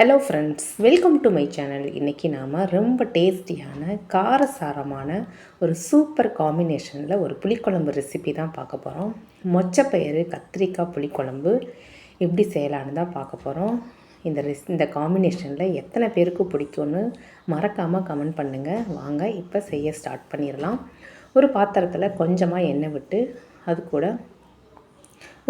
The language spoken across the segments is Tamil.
Hello friends welcome to my channel இன்றைக்கி நாம் ரொம்ப டேஸ்டியான காரசாரமான ஒரு சூப்பர் காம்பினேஷனில் ஒரு புளிக்குழம்பு ரெசிபி தான் பார்க்க போகிறோம் மொச்சப்பயிறு கத்திரிக்காய் புளிக்குழம்பு எப்படி செய்யலான்னு தான் பார்க்க போகிறோம் இந்த ரெஸ் இந்த காம்பினேஷனில் எத்தனை பேருக்கு பிடிக்கும்னு மறக்காமல் கமெண்ட் பண்ணுங்கள் வாங்க இப்போ செய்ய ஸ்டார்ட் பண்ணிடலாம். ஒரு பாத்திரத்தில் கொஞ்சமாக எண்ணெய் விட்டு அது கூட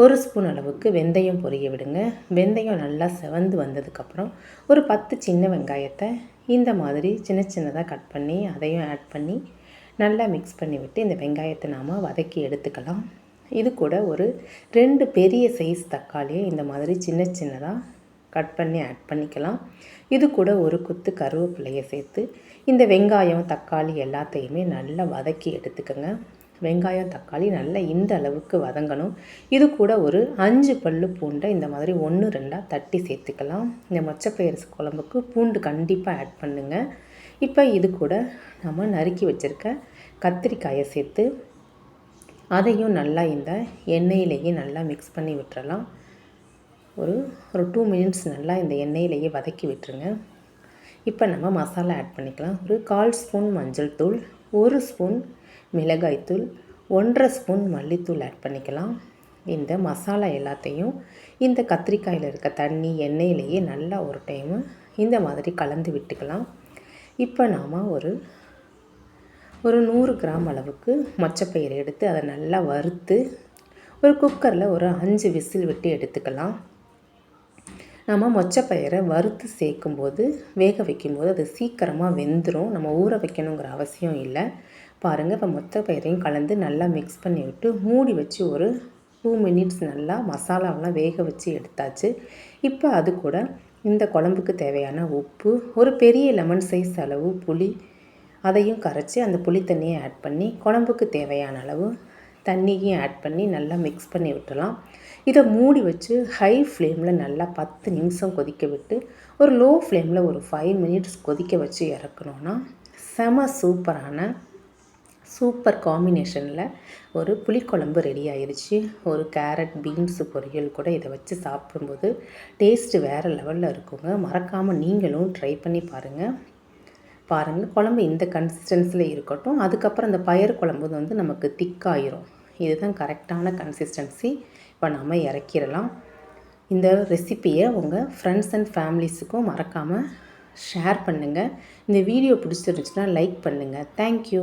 ஒரு ஸ்பூன் அளவுக்கு வெந்தயம் பொரிய விடுங்க. வெந்தயம் நல்லா செவந்து வந்ததுக்கப்புறம் ஒரு பத்து சின்ன வெங்காயத்தை இந்த மாதிரி சின்ன சின்னதாக கட் பண்ணி அதையும் ஆட் பண்ணி நல்லா மிக்ஸ் பண்ணி விட்டு இந்த வெங்காயத்தை நாம் வதக்கி எடுத்துக்கலாம். இது கூட ஒரு ரெண்டு பெரிய சைஸ் தக்காளியை இந்த மாதிரி சின்ன சின்னதாக கட் பண்ணி ஆட் பண்ணிக்கலாம். இது கூட ஒரு குத்து கருவேப்பிலையை சேர்த்து இந்த வெங்காயம் தக்காளி எல்லாத்தையுமே நல்லா வதக்கி எடுத்துக்கோங்க. வெங்காயம் தக்காளி நல்லா இந்த அளவுக்கு வதங்கணும். இது கூட ஒரு அஞ்சு பல்லு பூண்டை இந்த மாதிரி ஒன்று ரெண்டாக தட்டி சேர்த்துக்கலாம். இந்த மொச்சப்பயிறு குழம்புக்கு பூண்டு கண்டிப்பாக ஆட் பண்ணுங்கள் இப்போ இது கூட நம்ம நறுக்கி வச்சுருக்க கத்திரிக்காயை சேர்த்து அதையும் நல்லா இந்த எண்ணெயிலேயே நல்லா மிக்ஸ் பண்ணி விட்டுறலாம். ஒரு ஒரு டூ மினிட்ஸ் நல்லா இந்த எண்ணெயிலேயே வதக்கி விட்டுருங்க. இப்போ நம்ம மசாலா ஆட் பண்ணிக்கலாம். ஒரு கால் ஸ்பூன் மஞ்சள் தூள் ஒரு ஸ்பூன் மிளகாய்த்தூள் ஒன்றரை ஸ்பூன் மல்லித்தூள் ஆட் பண்ணிக்கலாம். இந்த மசாலா எல்லாத்தையும் இந்த கத்திரிக்காயில் இருக்க தண்ணி எண்ணெயிலேயே நல்லா ஒரு டைமு இந்த மாதிரி கலந்து விட்டுக்கலாம். இப்போ நாம் ஒரு ஒரு நூறு கிராம் அளவுக்கு மொச்சப்பயிரை எடுத்து அதை நல்லா வறுத்து ஒரு குக்கரில் ஒரு அஞ்சு விசில் விட்டு எடுத்துக்கலாம். நம்ம மொச்சப்பயிரை வறுத்து சேர்க்கும்போது வேக வைக்கும்போது அது சீக்கிரமாக வெந்துடும் நம்ம ஊற வைக்கணுங்கிற அவசியம் இல்லை. பாருங்கள் இப்போ மொத்த பயிரையும் கலந்து நல்லா மிக்ஸ் பண்ணி விட்டு மூடி வச்சு ஒரு டூ மினிட்ஸ் நல்லா மசாலாவெலாம் வேக வச்சு எடுத்தாச்சு. இப்போ அது கூட இந்த குழம்புக்கு தேவையான உப்பு ஒரு பெரிய லெமன் சைஸ் அளவு புளி அதையும் கரைச்சி அந்த புளி தண்ணியை ஆட் பண்ணி குழம்புக்கு தேவையான அளவு தண்ணியும் ஆட் பண்ணி நல்லா மிக்ஸ் பண்ணி விட்டுலாம் இதை மூடி வச்சு ஹை ஃப்ளேமில் நல்லா பத்து நிமிஷம் கொதிக்க விட்டு ஒரு லோ ஃப்ளேமில் ஒரு ஃபைவ் மினிட்ஸ் கொதிக்க வச்சு இறக்கணுன்னா செம சூப்பரான சூப்பர் காம்பினேஷனில் ஒரு புளிக்குழம்பு ரெடி ஆயிடுச்சு ஒரு கேரட் பீன்ஸு பொரியல் கூட இதை வச்சு சாப்பிடும்போது டேஸ்ட்டு வேறு லெவலில் இருக்குங்க. மறக்காமல் நீங்களும் ட்ரை பண்ணி பாருங்கள் பாருங்கள் குழம்பு இந்த கன்சிஸ்டன்சியில் இருக்கட்டும். அதுக்கப்புறம் இந்த பயிர் குழம்பு வந்து நமக்கு திக்காயிரும். இதுதான் கரெக்டான கன்சிஸ்டன்சி இப்போ நம்ம இறக்கிடலாம். இந்த ரெசிப்பியை உங்கள் ஃப்ரெண்ட்ஸ் அண்ட் ஃபேமிலிஸுக்கும் மறக்காமல் ஷேர் பண்ணுங்கள் இந்த வீடியோ பிடிச்சிருந்துச்சுன்னா லைக் பண்ணுங்கள் தேங்க்யூ